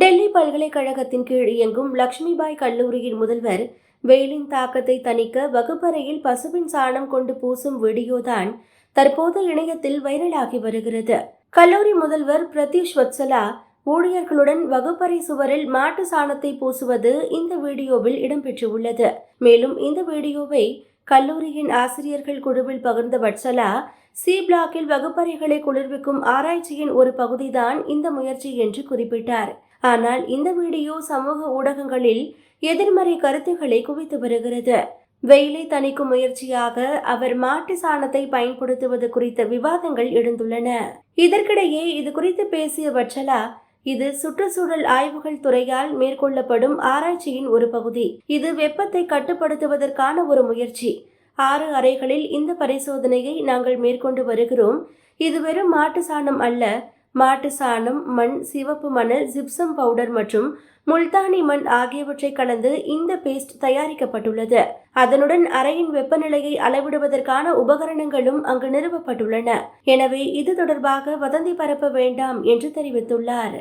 டெல்லி பல்கலைக்கழகத்தின் கீழ் இயங்கும் லக்ஷ்மிபாய் கல்லூரியின் முதல்வர் வெயிலின் தாக்கத்தை தணிக்க வகுப்பறையில் பசுவின் சாணம் கொண்டு பூசும் வீடியோதான் தற்போது இணையத்தில் வைரலாகி வருகிறது. கல்லூரி முதல்வர் பிரதீஷ் வத்சலா ஊழியர்களுடன் வகுப்பறை சுவரில் மாட்டு சாணத்தை பூசுவது இந்த வீடியோவில் இடம்பெற்றுள்ளது. மேலும் இந்த வீடியோவை கல்லூரியின் ஆசிரியர்கள் குழுவில் பகிர்ந்த வட்சலா சி பிளாக்கில் வகுப்பறைகளை குளிர்விக்கும் ஆராய்ச்சியின் ஒரு பகுதிதான் இந்த முயற்சி என்று குறிப்பிட்டார். ஆனால் இந்த வீடியோ சமூக ஊடகங்களில் எதிர்மறை கருத்துக்களை குவித்து வருகிறது. வெயிலை தணிக்கும் முயற்சியாக அவர் மாட்டு சாணத்தை பயன்படுத்துவது குறித்த விவாதங்கள் எழுந்துள்ளன. இதற்கிடையே இது குறித்து பேசிய வச்சலா இது சுற்றுச்சூழல் ஆய்வுகள் துறையால் மேற்கொள்ளப்படும் ஆராய்ச்சியின் ஒரு பகுதி. இது வெப்பத்தை கட்டுப்படுத்துவதற்கான ஒரு முயற்சி. ஆறு அறைகளில் இந்த பரிசோதனையை நாங்கள் மேற்கொண்டு வருகிறோம். இது வெறும் மாட்டு சாணம் அல்ல மாட்டு சாணம் மண் சிவப்பு மணல் ஜிப்சம் பவுடர் மற்றும் முல்தானி மண் ஆகியவற்றை கலந்து இந்த பேஸ்ட் தயாரிக்கப்பட்டுள்ளது. அதனுடன் அறையின் வெப்பநிலையை அளவிடுவதற்கான உபகரணங்களும் அங்கு நிறுவப்பட்டுள்ளன. எனவே இது தொடர்பாக வதந்தி பரப்ப வேண்டாம் என்று தெரிவித்துள்ளார்.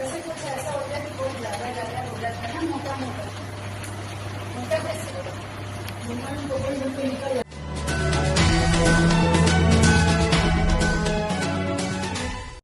ऐसे कुछ ऐसा होता है कि बहुत ज़्यादा ज़्यादा हो जाता है ना मोटा मोटा मोटा कैसे होगा निकल